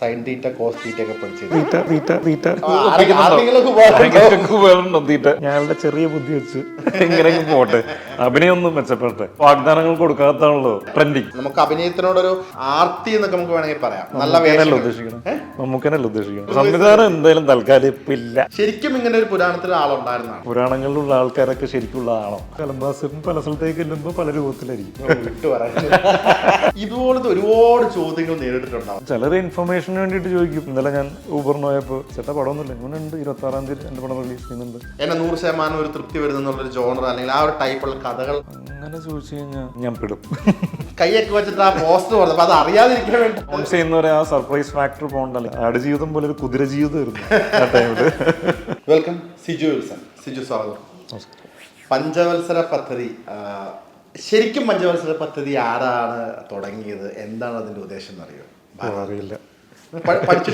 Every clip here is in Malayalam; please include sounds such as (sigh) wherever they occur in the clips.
സൈൻ തീറ്റ കോസ് തീറ്റ ഒക്കെ പഠിച്ചത് ഞങ്ങളുടെ ചെറിയ ബുദ്ധി വെച്ച്. ഇങ്ങനെ പോട്ടെ. അഭിനയം ഒന്നും മെച്ചപ്പെട്ടെ വാഗ്ദാനങ്ങൾ കൊടുക്കാത്താണല്ലോ ട്രെൻഡിങ് നമുക്ക് അഭിനയത്തിനോടൊരു ആർത്തി എന്നൊക്കെ നമുക്ക് വേണമെങ്കിൽ പറയാം. നല്ല ഉദ്ദേശിക്കണം മമ്മൂക്കനല്ല ഉദ്ദേശിക്കണം സംവിധാനം എന്തായാലും തൽക്കാലം ഇപ്പൊ ഇല്ല. ശരിക്കും ഇങ്ങനെ ഒരു പുരാണത്തിൽ ആളുണ്ടായിരുന്നതാണ്. പുരാണങ്ങളിലുള്ള ആൾക്കാരൊക്കെ ശരിക്കുള്ള ആളോ കലംബാസും പല സ്ഥലത്തേക്ക് ചെല്ലുമ്പോൾ പല രൂപത്തിലായിരിക്കും. ഇതുപോലത്തെ ഒരുപാട് ചോദ്യങ്ങൾ നേരിട്ടിട്ടുണ്ടാവും. ചിലർ ഇൻഫർമേഷന് വേണ്ടിയിട്ട് ചോദിക്കും. ഇന്നലെ ഞാൻ ഊബറിന് പോയപ്പോൾ ചേട്ടാ പടമൊന്നുമില്ല. ഇങ്ങനെ ഉണ്ട് ഇരുപത്തി ആറാം തീയതി എന്റെ പടം റിലീസ് ചെയ്യുന്നുണ്ട്. എന്നെ നൂറ് ശതമാനം ഒരു തൃപ്തി വരുന്നുള്ളൊരു ജോണർ അല്ലെങ്കിൽ ആ ഒരു ടൈപ്പുള്ള കഥകൾ അങ്ങനെ ചോദിച്ചു കഴിഞ്ഞാൽ ഞാൻ പെടും. കൈയൊക്കെ വെച്ചിട്ട് ആ പോസ്റ്റ് പറഞ്ഞപ്പോൾ അത് അറിയാതിരിക്കാൻ വേണ്ടി അനൗൺസ് ചെയ്യുന്നവരെ ആ സർപ്രൈസ് ഫാക്ടർ പോകണ്ടല്ലോ ആട് ജീവിതം പോലെ ഒരു കുതിര ജീവിതമായിരുന്നു ആ ടൈമിൽ വെൽക്കം സിജു വിൽസൺ. സിജു സ്വാഗതം. പഞ്ചവത്സര പദ്ധതി ശരിക്കും പഞ്ചവത്സര പദ്ധതി ആരാണ് തുടങ്ങിയത്? എന്താണ് അതിന്റെ ഉദ്ദേശം എന്നറിയോ? അറിയില്ല.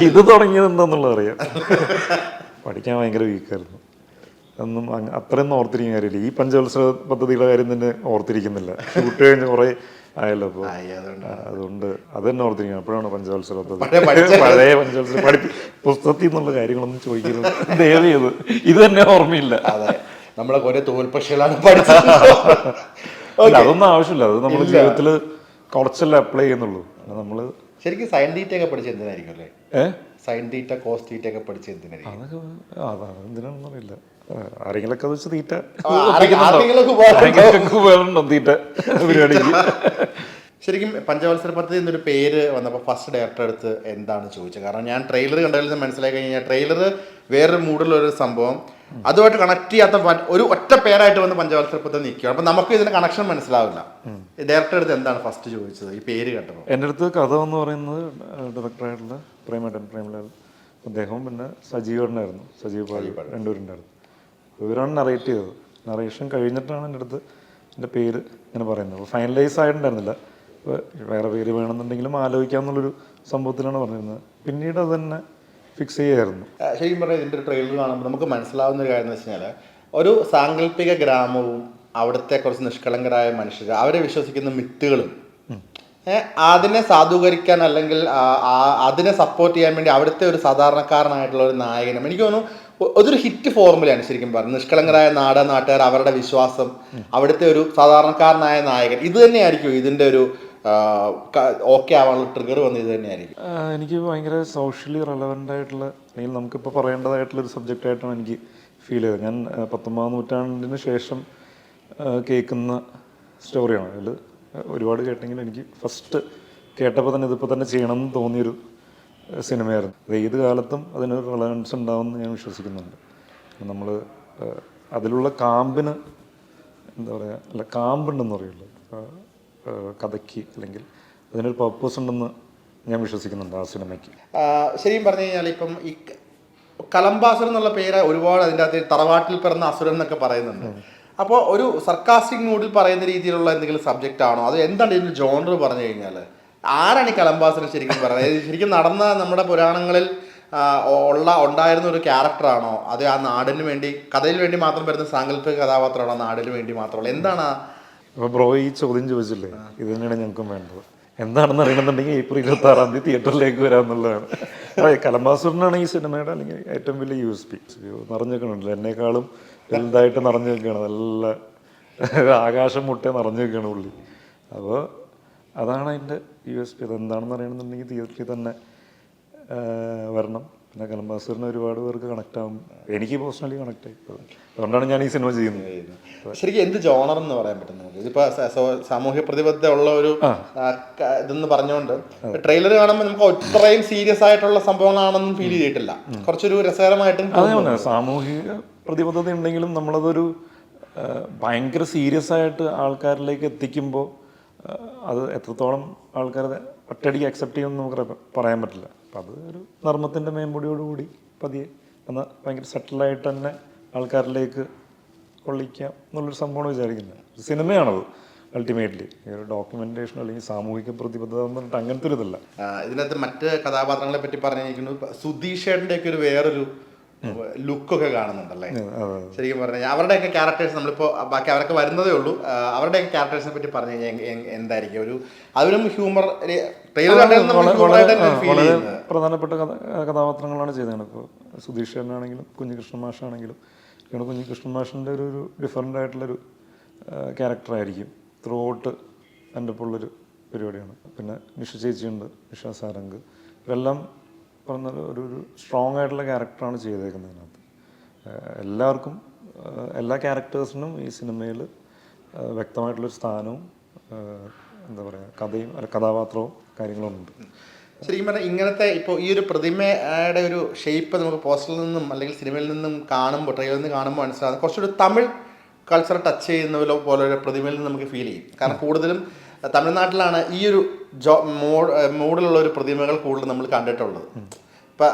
ഇത് തുടങ്ങിയത് എന്താന്നുള്ളത് അറിയാം. പഠിക്കാൻ ഭയങ്കര വീക്കായിരുന്നു. ഒന്നും അത്രയൊന്നും ഓർത്തിരിക്കുന്ന കാര്യമില്ല. ഈ പഞ്ചവത്സര പദ്ധതിയുടെ കാര്യം തന്നെ ഓർത്തിരിക്കുന്നില്ല. ഷൂട്ട് കഴിഞ്ഞ് കുറേ ആയല്ലോ അപ്പോൾ അതുകൊണ്ട്. അത് തന്നെ ഓർത്തിരിക്കണം. അപ്പോഴാണ് പഞ്ചവത്സര പദ്ധതി. പഴയ പഞ്ചവത്സര പഠിപ്പി പുസ്തകത്തിൽ നിന്നുള്ള കാര്യങ്ങളൊന്നും ചോദിക്കുന്നു ദയവ് ചെയ്ത് ഇത് തന്നെ ഓർമ്മയില്ല. അതെ. നമ്മളെ കുറെ തോൽപക്ഷികളാണ് പഠിച്ചത് അതൊന്നും ആവശ്യമില്ല. അത് നമ്മൾ ജീവിതത്തിൽ കുറച്ചല്ലേ അപ്ലൈ ചെയ്യുന്നുള്ളൂ. നമ്മൾ ശരിക്കും സൈൻ തീറ്റ ഒക്കെ പഠിച്ചത് എന്തിനായിരിക്കും അല്ലേ? സൈൻ തീറ്റ കോസ് തീറ്റ ഒക്കെ പഠിച്ചത് എന്തിനായിരിക്കും? അതൊക്കെ അറിയില്ല ആരെങ്കിലൊക്കെ വെച്ച് തീറ്റ ഉപകാരം ആരെങ്കിലൊക്കെ തീറ്റ? (laughs) പരിപാടിക്ക്? ശരിക്കും പഞ്ചവത്സര പദ്ധതി എന്നൊരു പേര് വന്നപ്പോൾ ഫസ്റ്റ് ഡയറക്ടർ അടുത്ത് എന്താണ് ചോദിച്ചത്? കാരണം ഞാൻ ട്രെയിലർ കണ്ടതിൽ നിന്ന് മനസ്സിലാക്കി കഴിഞ്ഞാൽ ട്രെയിലർ വേറൊരു ഒരു സംഭവം. അതുമായിട്ട് കണക്ട് ചെയ്യാത്ത ഒരു ഒറ്റ പേരായിട്ട് വന്ന് പഞ്ചവത്സര പദ്ധതി നിൽക്കുക അപ്പം നമുക്ക് ഇതിന് കണക്ഷൻ മനസ്സിലാവില്ല. ഡയറക്ടർ അടുത്ത് എന്താണ് ഫസ്റ്റ് ചോദിച്ചത്? ഈ പേര് കേട്ടപ്പോൾ എന്റെ അടുത്ത് കഥ എന്ന് പറയുന്നത് ഡയറക്ടറായിട്ടുള്ള പ്രേമേട്ടൻ പ്രേമലാൽ. അദ്ദേഹവും പിന്നെ സജീവനായിരുന്നു സജീവ് പാടി രണ്ടുപേരുണ്ടായിരുന്നു. ഇവരാണ് നറേറ്റ് ചെയ്തത്. നറേഷൻ കഴിഞ്ഞിട്ടാണ് എന്റെ അടുത്ത് എന്റെ പേര് ഇങ്ങനെ പറയുന്നത്. ഫൈനലൈസ് ആയിട്ടുണ്ടായിരുന്നില്ല. വേറെ പേര് വേണമെന്നുണ്ടെങ്കിലും ആലോചിക്കാമെന്നുള്ളൊരു സംഭവത്തിലാണ് പറഞ്ഞിരുന്നത്. പിന്നീട് അത് തന്നെ ഫിക്സ് ചെയ്യായിരുന്നു ശരിക്കും പറഞ്ഞാൽ ഇതിന്റെ ട്രെയിലർ കാണുമ്പോൾ നമുക്ക് മനസ്സിലാവുന്ന ഒരു കാര്യം എന്ന് വെച്ച് കഴിഞ്ഞാൽ ഒരു സാങ്കല്പിക ഗ്രാമവും അവിടുത്തെ കുറച്ച് നിഷ്കളങ്കരായ മനുഷ്യർ അവരെ വിശ്വസിക്കുന്ന മിത്തുകളും അതിനെ സാധൂകരിക്കാൻ അല്ലെങ്കിൽ അതിനെ സപ്പോർട്ട് ചെയ്യാൻ വേണ്ടി അവിടുത്തെ ഒരു സാധാരണക്കാരനായിട്ടുള്ള ഒരു നായകനും എനിക്ക് തോന്നുന്നു അതൊരു ഹിറ്റ് ഫോർമുലയാണ് ശരിക്കും പറഞ്ഞത്. നിഷ്കളങ്കരായ നാടൻ നാട്ടുകാർ അവരുടെ വിശ്വാസം അവിടുത്തെ ഒരു സാധാരണക്കാരനായ നായകൻ ഇത് തന്നെയായിരിക്കും ഇതിന്റെ ഒരു ഓക്കെ ആവാനുള്ള ട്രിഗർ വന്നത് ഇത് തന്നെയായിരിക്കും. എനിക്ക് ഭയങ്കര സോഷ്യലി റെലവന്റ് ആയിട്ടുള്ള അല്ലെങ്കിൽ നമുക്കിപ്പോൾ പറയേണ്ടതായിട്ടുള്ള ഒരു സബ്ജക്റ്റ് ആയിട്ടാണ് എനിക്ക് ഫീൽ ചെയ്തത്. ഞാൻ പത്തൊമ്പതാം നൂറ്റാണ്ടിന് ശേഷം കേൾക്കുന്ന സ്റ്റോറിയാണ് അതിൽ ഒരുപാട് കേട്ടെങ്കിലും എനിക്ക് ഫസ്റ്റ് കേട്ടപ്പോൾ തന്നെ ഇതിപ്പോൾ തന്നെ ചെയ്യണം എന്ന് തോന്നിയൊരു സിനിമയായിരുന്നു. അത് ഏത് കാലത്തും അതിനൊരു റിലവൻസ് ഉണ്ടാവുമെന്ന് ഞാൻ വിശ്വസിക്കുന്നുണ്ട്. നമ്മൾ അതിലുള്ള കാമ്പിന് എന്താ പറയുക അല്ല കാമ്പുണ്ടെന്ന് പറയുള്ളൂ. കഥയ്ക്ക് അല്ലെങ്കിൽ അതിനൊരു പർപ്പസ് ഉണ്ടെന്ന് ഞാൻ വിശ്വസിക്കുന്നുണ്ട് ആ സിനിമയ്ക്ക്. ശരിയും പറഞ്ഞു കഴിഞ്ഞാൽ ഇപ്പം ഈ കലംബാസുർ എന്നുള്ള പേര് ഒരുപാട് അതിന്റെ അകത്ത് തറവാട്ടിൽ പിറന്ന അസുരൻ എന്നൊക്കെ പറയുന്നുണ്ട്. അപ്പോൾ ഒരു സർക്കാസ്റ്റിക് മൂഡിൽ പറയുന്ന രീതിയിലുള്ള എന്തെങ്കിലും സബ്ജക്റ്റ് ആണോ? അത് എന്താണ് ഇതിന്റെ ജോണർ പറഞ്ഞു കഴിഞ്ഞാൽ ആരാണ് ഈ കലംബാസുരൻ ശരിക്കും പറയുന്നത്? ശരിക്കും നടന്ന നമ്മുടെ പുരാണങ്ങളിൽ ഉള്ള ഉണ്ടായിരുന്ന ഒരു ക്യാരക്ടറാണോ അത് ആ നാടിന് വേണ്ടി കഥയിൽ വേണ്ടി മാത്രം വരുന്ന സാങ്കല്പിക കഥാപാത്രമാണോ? നാടിന് വേണ്ടി മാത്രമുള്ള? എന്താണ് ആ- അപ്പോൾ ബ്രോ ഈ ചോദ്യം ചോദിച്ചില്ലേ? ഇത് തന്നെയാണ് ഞങ്ങൾക്കും വേണ്ടത്. എന്താണെന്ന് അറിയണമെന്നുണ്ടെങ്കിൽ ഏപ്രിൽ ഇരുപത്തി ആറാം തീയതി തിയേറ്ററിലേക്ക് വരാമെന്നുള്ളതാണ്. അതെ കലംബാസൂറിനാണ് ഈ സിനിമയുടെ അല്ലെങ്കിൽ ഏറ്റവും വലിയ യു എസ് പി. നിറഞ്ഞു എന്നെക്കാളും വലുതായിട്ട് നിറഞ്ഞു നിൽക്കുകയാണ് നല്ല ആകാശം മുട്ടേ നിറഞ്ഞു നിൽക്കുകയാണ് പുള്ളി. അപ്പോൾ അതാണ് അതിന്റെ യു എസ് പി. അത് എന്താണെന്ന് അറിയണമെന്നുണ്ടെങ്കിൽ തിയേറ്ററിൽ തന്നെ വരണം. പിന്നെ കലംബാസൂറിന് ഒരുപാട് പേർക്ക് കണക്ട് ആവും. എനിക്ക് പേഴ്സണലി കണക്ട് ആയി അതുകൊണ്ടാണ് ഞാൻ ഈ സിനിമ ചെയ്യുന്നത്. ശരിക്കും എന്ത് ജോണർ എന്ന് പറയാൻ പറ്റും നമുക്ക്? ഇതിപ്പോ സാമൂഹ്യ പ്രതിബദ്ധത ഉള്ള ഒരു ഇതെന്ന് പറഞ്ഞുകൊണ്ട് ട്രെയിലർ കാണുമ്പോൾ നമുക്ക് ഒത്രയും സീരിയസ് ആയിട്ടുള്ള സംഭവങ്ങളാണെന്നും ഫീൽ ചെയ്തിട്ടില്ല. കുറച്ചൊരു രസകരമായിട്ടും സാമൂഹിക പ്രതിബദ്ധത ഉണ്ടെങ്കിലും നമ്മളതൊരു ഭയങ്കര സീരിയസ് ആയിട്ട് ആൾക്കാരിലേക്ക് എത്തിക്കുമ്പോൾ അത് എത്രത്തോളം ആൾക്കാർ ഒറ്റയടിക്ക് അക്സെപ്റ്റ് ചെയ്യുമെന്ന് നമുക്ക് പറയാൻ പറ്റില്ല. അപ്പം അത് ഒരു നർമ്മത്തിന്റെ മേമ്പൊടിയോടുകൂടി പതിയെ എന്നാൽ ഭയങ്കര സെറ്റിലായിട്ട് തന്നെ ആൾക്കാരിലേക്ക് കൊള്ളിക്കാം എന്നുള്ളൊരു സംഭവമാണ് വിചാരിക്കുന്നത്. സിനിമയാണത് അൾട്ടിമേറ്റ്ലി ഒരു ഡോക്യുമെന്റേഷൻ അല്ലെങ്കിൽ സാമൂഹിക പ്രതിബദ്ധത എന്ന് പറഞ്ഞിട്ട് അങ്ങനത്തെ ഒരു ഇതല്ല. ഇതിനകത്ത് മറ്റ് കഥാപാത്രങ്ങളെ പറ്റി പറഞ്ഞിരിക്കുന്നു. സുധീഷേട്ടന്റെ ഒക്കെ ഒരു വേറൊരു ലുക്കൊക്കെ കാണുന്നുണ്ടല്ലേ? ശരിക്കും പറഞ്ഞാൽ അവരുടെയൊക്കെ ക്യാരക്ടേഴ്സ് നമ്മളിപ്പോൾ ബാക്കി അവരൊക്കെ വരുന്നതേ ഉള്ളൂ. അവരുടെയൊക്കെ ക്യാരക്ടേഴ്സിനെ പറ്റി പറഞ്ഞു കഴിഞ്ഞാൽ എന്തായിരിക്കും? ഒരു അതിലും ഹ്യൂമർ വളരെ- പ്രധാനപ്പെട്ട കഥ- കഥാപാത്രങ്ങളാണ് ചെയ്തത്. ഇപ്പോൾ സുധീഷ് ആണെങ്കിലും കുഞ്ഞികൃഷ്ണൻ മാഷാണെങ്കിലും ഇവിടെ കുഞ്ഞികൃഷ്ണൻ മാഷിന്റെ ഒരു ഒരു ഡിഫറെന്റ് ആയിട്ടുള്ളൊരു ക്യാരക്ടറായിരിക്കും ത്രൂ ഔട്ട് എന്റെ ഉള്ളൊരു പരിപാടിയാണ്. പിന്നെ നിഷ ചേച്ചിയുണ്ട് നിഷ സാരംഗ്. ഇവരെല്ലാം പറഞ്ഞ ഒരു ഒരു സ്ട്രോങ് ആയിട്ടുള്ള ക്യാരക്ടറാണ് ചെയ്തേക്കുന്നത് അതിനകത്ത് എല്ലാവർക്കും എല്ലാ ക്യാരക്ടേഴ്സിനും ഈ സിനിമയിൽ വ്യക്തമായിട്ടുള്ളൊരു സ്ഥാനവും എന്താ പറയുക കഥയും കഥാപാത്രവും കാര്യങ്ങളും ഉണ്ട് ശരിക്കും പറഞ്ഞാൽ ഇങ്ങനത്തെ ഇപ്പോൾ ഈ ഒരു പ്രതിമയുടെ ഒരു ഷേപ്പ് നമുക്ക് പോസ്റ്ററിൽ നിന്നും അല്ലെങ്കിൽ സിനിമയിൽ നിന്നും കാണുമ്പോൾ ട്രെയിലറിൽ നിന്ന് കാണുമ്പോൾ മനസ്സിലാകുന്നത് കുറച്ചൊരു തമിഴ് കൾച്ചർ ടച്ച് ചെയ്യുന്ന പോലെ ഒരു പ്രതിമയിൽ നിന്ന് നമുക്ക് ഫീൽ ചെയ്യും. കാരണം കൂടുതലും തമിഴ്നാട്ടിലാണ് ഈ ഒരു ജോ മോഡ് മോഡിലുള്ള ഒരു പ്രതിമകൾ കൂടുതൽ നമ്മൾ കണ്ടിട്ടുള്ളത്. ഇപ്പം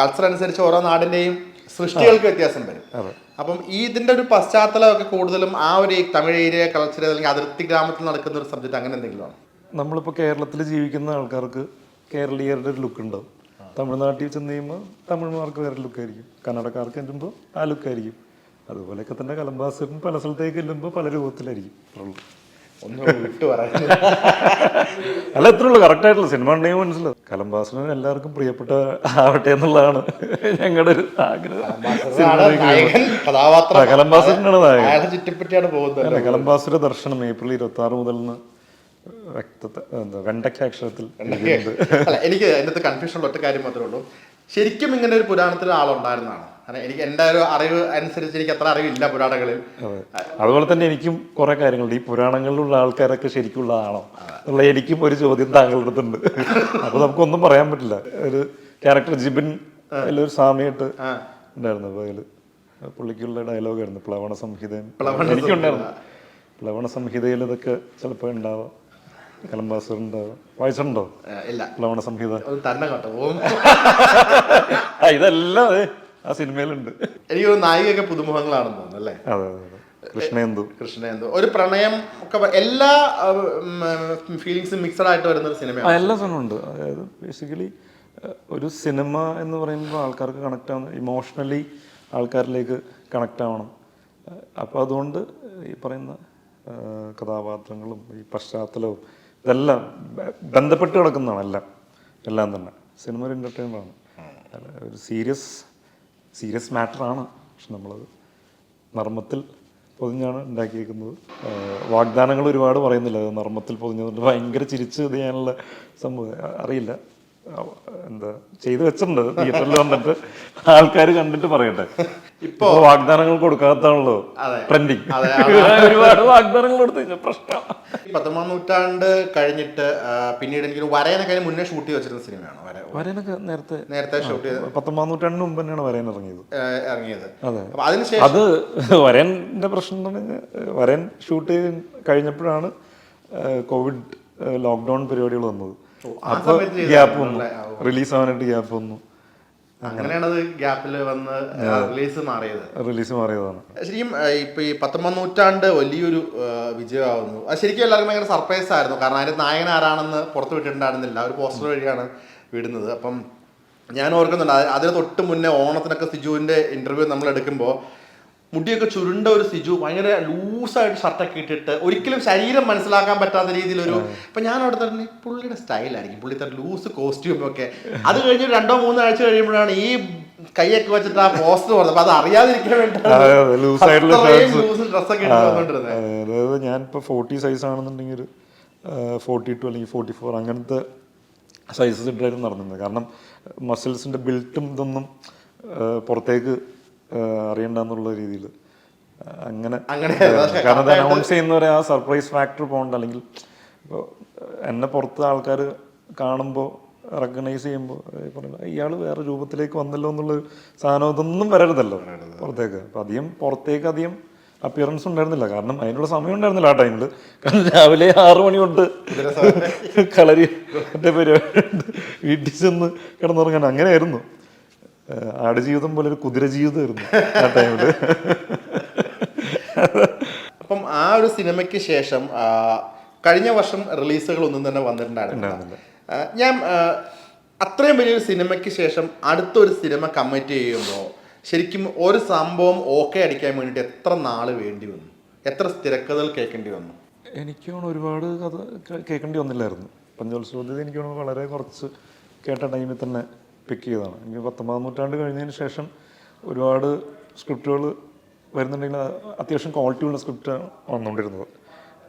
കൾച്ചർ അനുസരിച്ച് ഓരോ നാടിന്റെയും സൃഷ്ടികൾക്ക് വ്യത്യാസം വരും. അപ്പം ഈ ഇതിന്റെ ഒരു പശ്ചാത്തലമൊക്കെ കൂടുതലും ആ ഒരു തമിഴ് ഏരിയ കൾച്ചർ അല്ലെങ്കിൽ അതിർത്തി ഗ്രാമത്തിൽ നടക്കുന്ന ഒരു സബ്ജക്റ്റ് അങ്ങനെ എന്തെങ്കിലും ആണ്? നമ്മളിപ്പോൾ കേരളത്തിൽ ജീവിക്കുന്ന ആൾക്കാർക്ക് കേരളീയരുടെ ഒരു ലുക്ക് ഉണ്ടാവും. തമിഴ്നാട്ടിൽ ചെന്ന് കഴിയുമ്പോൾ തമിഴ്മാർക്ക് വേറെ ലുക്കായിരിക്കും കന്നഡക്കാർക്ക് ചെല്ലുമ്പോൾ ആ ലുക്കായിരിക്കും അതുപോലെയൊക്കെ തന്നെ കലംബാസൻ പല സ്ഥലത്തേക്ക് ചെല്ലുമ്പോൾ പല രൂപത്തിലായിരിക്കും. വിട്ടു അല്ല എത്ര ഉള്ളു. കറക്റ്റ് ആയിട്ടുള്ള സിനിമ ഉണ്ടെങ്കിൽ മനസ്സിലാവും. കലംബാസിന് എല്ലാവർക്കും പ്രിയപ്പെട്ട ആവട്ടെ എന്നുള്ളതാണ് ഞങ്ങളുടെ ഒരു ആഗ്രഹം. കലംബാസിനാണ് നായകൻ. കലംബാസുര ദർശനം ഏപ്രിൽ ഇരുപത്തി ആറ് മുതൽ വ്യക്ത എന്താ വെണ്ടയ്ക്ക അക്ഷരത്തിൽ അല്ല എനിക്ക് അതിനകത്ത് കൺഫ്യൂഷൻ ഉള്ള ഒറ്റ കാര്യം മാത്രമേ ഉള്ളൂ. ശരിക്കും ഇങ്ങനെ ഒരു പുരാണത്തിൽ ആളുണ്ടായിരുന്നതാണ് കാരണം എനിക്ക് എന്റെ ഒരു അറിവ് അനുസരിച്ച് എനിക്ക് അത്ര അറിവില്ല പുരാണങ്ങളിൽ. അതുപോലെ തന്നെ എനിക്കും കുറെ കാര്യങ്ങളുണ്ട്. ഈ പുരാണങ്ങളിലുള്ള ആൾക്കാരൊക്കെ ശരിക്കുള്ള ആളോ എന്നുള്ള എനിക്കും ഒരു ചോദ്യം താങ്കളുടെ അടുത്തുണ്ട്. അപ്പൊ നമുക്കൊന്നും പറയാൻ പറ്റില്ല. ഒരു ക്യാരക്ടർ ജിബിൻ ഒരു സാമ്യമായിട്ട് ഉണ്ടായിരുന്നു. അതിൽ പുള്ളിക്കുള്ള ഡയലോഗായിരുന്നു പ്ലവണ സംഹിത. എനിക്കുണ്ടായിരുന്നു. പ്ലവണ സംഹിതയിൽ ഇതൊക്കെ ചിലപ്പോൾ ഉണ്ടാവാം. കലംബാസർ ഉണ്ടാവാം വായിച്ചിട്ടുണ്ടോ ഇല്ല. ലവണ സംഹിത. തന്നെ കേട്ടോ ഇതെല്ലാം ആ സിനിമയിലുണ്ട്. എനിക്ക് നായികയൊക്കെ പുതുമുഖങ്ങളാണെന്ന് തോന്നുന്നു അല്ലേ? അതെ അതെ കൃഷ്ണേന്ദു. കൃഷ്ണേന്ദു. ഒരു പ്രണയം ഒക്കെ എല്ലാ ഫീലിങ്സും മിക്സഡ് ആയിട്ട് വരുന്ന ഒരു സിനിമയാണ്. എല്ലാ സിനിമ ഉണ്ട് അതായത് ബേസിക്കലി ഒരു സിനിമ എന്ന് പറയുമ്പോൾ ആൾക്കാർക്ക് കണക്ട് ആവുന്ന ഇമോഷണലി ആൾക്കാരിലേക്ക് കണക്ട് ആവണം. അപ്പോൾ അതുകൊണ്ട് ഈ പറയുന്ന കഥാപാത്രങ്ങളും ഈ പശ്ചാത്തലവും ഇതെല്ലാം ബന്ധപ്പെട്ട് കിടക്കുന്നതാണ് എല്ലാം. എല്ലാം തന്നെ. സിനിമ ഒരു എന്റർടൈൻമെന്റാണ് ഒരു സീരിയസ് സീരിയസ് മാറ്ററാണ് പക്ഷെ നമ്മളത് നർമ്മത്തിൽ പൊതിഞ്ഞാണ് ഉണ്ടാക്കിയേക്കുന്നത്. ആഹ് വാഗ്ദാനങ്ങൾ ഒരുപാട് പറയുന്നില്ല. അത് നർമ്മത്തിൽ പൊതിഞ്ഞതുകൊണ്ട് ഭയങ്കര ചിരിച്ച് ഇത് ചെയ്യാനുള്ള സംഭവം. അറിയില്ല. എന്താ ചെയ്തു വെച്ചിട്ടുണ്ട്. തിയേറ്ററിൽ വന്നിട്ട് ആൾക്കാർ കണ്ടിട്ട് പറയട്ടെ. ഇപ്പൊ വാഗ്ദാനങ്ങൾ കൊടുക്കാത്താണല്ലോ ട്രെൻഡിങ് (laughs) ഒരുപാട് വാഗ്ദാനങ്ങൾ കൊടുത്തു പ്രശ്നം. പത്തൊമ്പതാം നൂറ്റാണ്ട് കഴിഞ്ഞിട്ട് പിന്നീട് എനിക്ക് വരയനൊക്കെ മുന്നേ ഷൂട്ട് ചെയ്ത് വെച്ചിരുന്ന സിനിമയാണ്? വരയനൊക്കെ വരനൊക്കെ നേരത്തെ നേരത്തെ ഷൂട്ട് ചെയ്ത് പത്തൊമ്പതാം നൂറ്റാണ്ടിന് മുമ്പ് തന്നെയാണ് വരൻ ഇറങ്ങിയത്. ഇറങ്ങിയത്. അതെ. അതിനുശേഷം അത് (laughs) വരന്റെ പ്രശ്നം വരയൻ വരൻ ഷൂട്ട് ചെയ്ത് കഴിഞ്ഞപ്പോഴാണ് കോവിഡ് ലോക്ക്ഡൗൺ പരിപാടികൾ വന്നത്. ആ ഗ്യാപ്പ് വന്നു. റിലീസ് ആവാനായിട്ട് ഗ്യാപ്പ് വന്നു. അങ്ങനെയാണ് അത് ഗ്യാപ്പിൽ വന്ന് റിലീസ് മാറിയത്. റിലീസ് മാറിയതാണ്. ശരിക്കും ഇപ്പൊ ഈ പത്തൊമ്പത് നൂറ്റാണ്ട് വലിയൊരു വിജയമാകുന്നു വിജയമാവുന്നു. അത് ശരിക്കും എല്ലാവർക്കും ഭയങ്കര സർപ്രൈസ് ആയിരുന്നു. കാരണം അതിന്റെ നായകൻ ആരാണെന്ന് പുറത്ത് വിട്ടിട്ടുണ്ടായിരുന്നില്ല. ഒരു പോസ്റ്റർ വഴിയാണ് വിടുന്നത്. അപ്പം ഞാൻ ഓർക്കുന്നുണ്ട് അത് അതിന് തൊട്ട് മുന്നേ ഓണത്തിനൊക്കെ സിജുവിന്റെ ഇന്റർവ്യൂ നമ്മൾ എടുക്കുമ്പോൾ മുടിയൊക്കെ ചുരുണ്ട ഒരു സിജു ഭയങ്കര ലൂസായിട്ട് ഷർട്ടൊക്കെ ഇട്ടിട്ട് ഒരിക്കലും ശരീരം മനസ്സിലാക്കാൻ പറ്റാത്ത രീതിയിലൊരു ഇപ്പൊ ഞാൻ അവിടെ തന്നെ പുള്ളിയുടെ സ്റ്റൈലായിരിക്കും പുള്ളി തന്നെ ലൂസ് കോസ്റ്റ്യൂം ഒക്കെ. അത് കഴിഞ്ഞ് രണ്ടോ മൂന്നോ ആഴ്ച കഴിയുമ്പോഴാണ് ഈ കൈയൊക്കെ വെച്ചിട്ട് ആ പോസ്റ്റ് പറഞ്ഞത്. അപ്പൊ അത് അറിയാതിരിക്കാൻ വേണ്ടിയിട്ട് ഞാനിപ്പോ ഫോർട്ടി സൈസ് ആണെന്നുണ്ടെങ്കിൽ ഫോർട്ടി ടു അല്ലെങ്കിൽ ഫോർട്ടി ഫോർ അങ്ങനത്തെ സൈസസ് ഇട്ടായിരുന്നു നടന്നിരുന്നത് കാരണം മസിൽസിന്റെ ബിൽറ്റും ഇതൊന്നും പുറത്തേക്ക് അറിയണ്ടെന്നുള്ള രീതിയിൽ. അങ്ങനെ അങ്ങനെ കാരണം അത് അനൗൺസ് ചെയ്യുന്നവരെ ആ സർപ്രൈസ് ഫാക്ടർ പോകണ്ട. അല്ലെങ്കിൽ ഇപ്പോൾ എന്നെ പുറത്ത് ആൾക്കാർ കാണുമ്പോൾ റെക്കഗ്നൈസ് ചെയ്യുമ്പോൾ പറയുന്നത് ഇയാൾ വേറെ രൂപത്തിലേക്ക് വന്നല്ലോ എന്നുള്ള സാധനം ഇതൊന്നും വരരുതല്ലോ പുറത്തേക്ക്. അപ്പം അധികം പുറത്തേക്ക് അധികം അപ്പിയറൻസ് ഉണ്ടായിരുന്നില്ല. കാരണം അതിനുള്ള സമയം ഉണ്ടായിരുന്നില്ല ആ ടൈമിൽ കാരണം രാവിലെ ആറു മണി തൊട്ട് കളരി മറ്റേ പരിപാടി. വീട്ടിൽ ചെന്ന് കിടന്നുറങ്ങാൻ അങ്ങനെയായിരുന്നു. ആടുജീവിതം പോലെ ഒരു കുതിര ജീവിതമായിരുന്നു ആ ടൈമിൽ അപ്പം ആ ഒരു സിനിമയ്ക്ക് ശേഷം കഴിഞ്ഞ വർഷം റിലീസുകൾ ഒന്നും തന്നെ വന്നിട്ടുണ്ടായിരുന്നു ഞാൻ അത്രയും വലിയൊരു സിനിമയ്ക്ക് ശേഷം അടുത്തൊരു സിനിമ കമ്മിറ്റ് ചെയ്യുമ്പോൾ ശരിക്കും ഒരു സംഭവം ഓക്കെ അടിക്കാൻ വേണ്ടിയിട്ട് എത്ര നാൾ വേണ്ടി വന്നു? എത്ര സ്ഥിരക്കഥകൾ കേൾക്കേണ്ടി വന്നു? എനിക്ക് തോന്നുന്നു ഒരുപാട് കഥ കേൾക്കേണ്ടി വന്നില്ലായിരുന്നു. പഞ്ചോത്സവത്തിൽ എനിക്ക് വളരെ കുറച്ച് കേട്ട ടൈമിൽ തന്നെ പിക്ക് ചെയ്തതാണ്. എനിക്ക് പത്തൊമ്പതാം നൂറ്റാണ്ട് കഴിഞ്ഞതിന് ശേഷം ഒരുപാട് സ്ക്രിപ്റ്റുകൾ വരുന്നുണ്ടെങ്കിൽ അത്യാവശ്യം ക്വാളിറ്റിയുള്ള സ്ക്രിപ്റ്റാണ് വന്നുകൊണ്ടിരുന്നത്.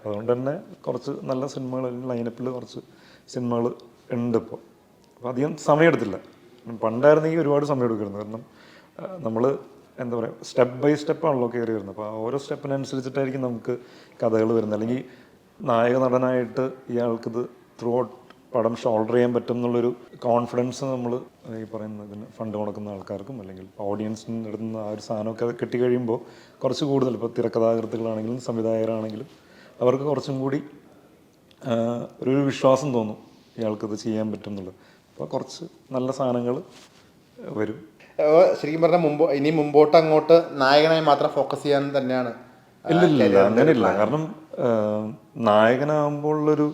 അതുകൊണ്ട് തന്നെ കുറച്ച് നല്ല സിനിമകൾ ലൈനപ്പിൽ കുറച്ച് സിനിമകൾ ഉണ്ട് ഇപ്പോൾ അപ്പോൾ അധികം സമയമെടുത്തില്ല. പണ്ടായിരുന്നെങ്കിൽ ഒരുപാട് സമയം എടുക്കുമായിരുന്നു കാരണം നമ്മൾ എന്താ പറയുക സ്റ്റെപ്പ് ബൈ സ്റ്റെപ്പാണല്ലോ കയറി വരുന്നത്. അപ്പോൾ ഓരോ സ്റ്റെപ്പിനനുസരിച്ചിട്ടായിരിക്കും നമുക്ക് കഥകൾ വരുന്നത്. അല്ലെങ്കിൽ നായക നടനായിട്ട് ഇയാൾക്കിത് ത്രൂ ഔട്ട് പടം ഷോൾഡർ ചെയ്യാൻ പറ്റും എന്നുള്ളൊരു കോൺഫിഡൻസ് നമ്മൾ ഈ പറയുന്ന ഇതിന് ഫണ്ട് കൊടുക്കുന്ന ആൾക്കാർക്കും അല്ലെങ്കിൽ ഓഡിയൻസിന് ഇടുന്ന ആ ഒരു സാധനമൊക്കെ കിട്ടി കഴിയുമ്പോൾ കുറച്ച് കൂടുതൽ ഇപ്പോൾ തിരക്കഥാകൃത്തുകളാണെങ്കിലും സംവിധായകരാണെങ്കിലും അവർക്ക് കുറച്ചും കൂടി ഒരു വിശ്വാസം തോന്നും ഇയാൾക്കിത് ചെയ്യാൻ പറ്റും എന്നുള്ളത് അപ്പോൾ കുറച്ച് നല്ല സാധനങ്ങൾ വരും. ശരിക്കും പറഞ്ഞാൽ മുമ്പ് ഇനി മുമ്പോട്ട് അങ്ങോട്ട് നായകനായി മാത്രം ഫോക്കസ് ചെയ്യാൻ തന്നെയാണ് ഇല്ല ഇല്ല അങ്ങനെയില്ല. കാരണം നായകനാകുമ്പോഴുള്ളൊരു